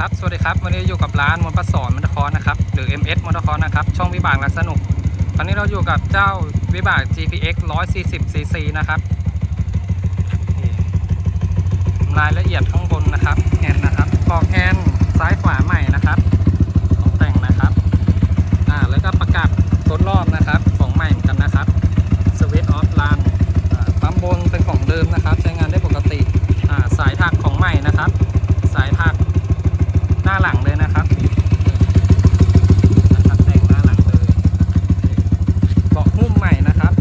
สวัสดีครับวันนี้อยู่กับร้านมอนประสอนมอเตอร์คอนนะครับหรือ MS มอเตอร์คอนนะครับช่องวิบากและสนุก ตอนนี้เราอยู่กับเจ้าวิบาก GPX 140 cc นะครับรายละเอียดข้างบนนะครับแฮนนะครับกอกแฮนด์ซ้ายขวาใหม่นะครับของแต่งนะครับอ่าแล้วก็ประกับรถรอบนะครับของใหม่เหมือนกันนะครับสวิตออฟลันปั๊มบนเป็นของเดิมนะครับ ใช้งานได้ปกติอ่าสายถักของใหม่นะครับ สายถักหน้าหลังเลยนะครับสายถักแต่งหน้าหลังเลย เบาะหุ้มใหม่นะครับ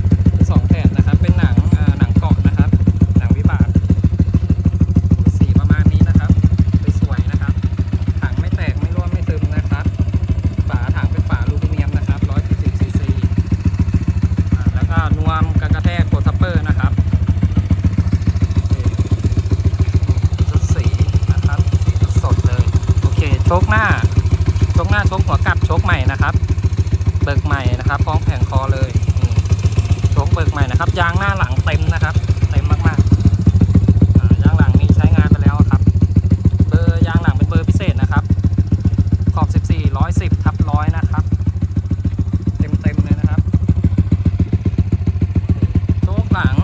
สองแผ่นนะครับ เป็นหนังอ่าหนังเกาะนะครับ หนังวิบาก สีประมาณนี้นะครับสวยๆนะครับ ถังไม่แตกไม่ร่วงไม่ซึมนะครับ ฝาถังเป็นฝาอลูมิเนียมนะครับ140ซีซีอ่าแล้วก็ นวมกันกระแทกโคทัปเปอร์นะครับชุดสีนะครับสีสดเลย โอเคโชคหน้าโชคหน้าโชคหัวกลับโชคใหม่นะครับ เบิกใหม่นะครับพร้อมแผงคอเลยโชคเบิกใหม่นะครับยางหน้าหลังเต็มนะครับ เต็มมากๆอ่ายางหลังนี้ใช้งานไปแล้วครับ เบอร์ยางหลังเป็นเบอร์พิเศษนะครับ ขอบ 14 110ทับร้อยนะครับ เต็มเต็มๆเลยนะครับ โชคหลัง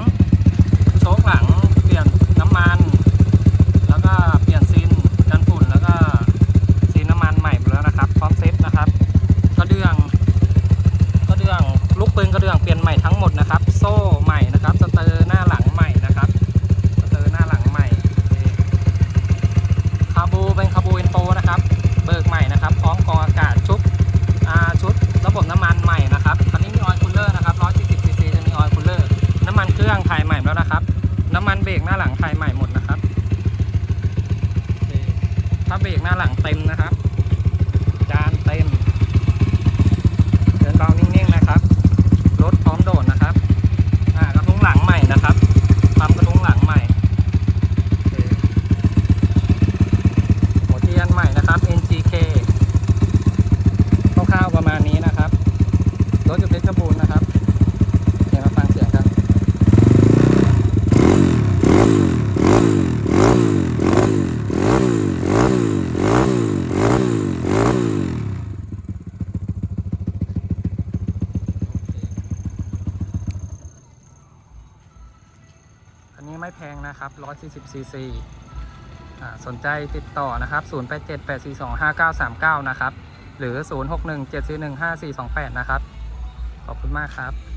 โชคหลังเปลี่ยนน้ำมัน แล้วก็เปลี่ยนซีนกันฝุ่นแล้วก็ซีนน้ำมันใหม่หมดแล้วนะครับ พร้อมเซ็ตนะครับ กระเดื่อง กระเดื่องลูก ปืนกระเดื่องเปลี่ยนใหม่ทั้งหมดนะครับ โซ่ใหม่นะครับสเตอร์หน้าหลังใหม่นะครับสเตอร์หน้าหลังใหม่คาบูเป็นคาบูอินโฟนะครับ เบิกใหม่นะครับพร้อมกรองอากาศชุดอาชุดระบบน้ำมันใหม่นะครับคันนี้มีออยล์คูลเลอร์นะครับ140ซีซีจะมีออยล์คูลเลอร์น้ำมันเครื่องถ่ายใหม่แล้วนะครับ น้ำมันเบรกหน้าหลังถ่ายใหม่หมดนะครับถ้าเบรกหน้าหลังเต็มนะครับ จานเต็ม เดินเบานิ่งๆนะครับ รถพร้อมโดดนะครับ อ่ากระทุ้งหลังใหม่นะครับทำกระทุ้งหลังใหม่โอเคหัวเทียนใหม่นะครับ NGK คร่าวๆประมาณนี้นะครับ รถอยู่เพชรบูรณ์นะครับเดี๋ยวมาฟังเสียงกัน อันนี้ ไม่แพงนะครับ 140ซีซีสนใจติดต่อนะครับ 0878425939 นะครับ หรือ 0617415428 นะครับ ขอบคุณมากครับ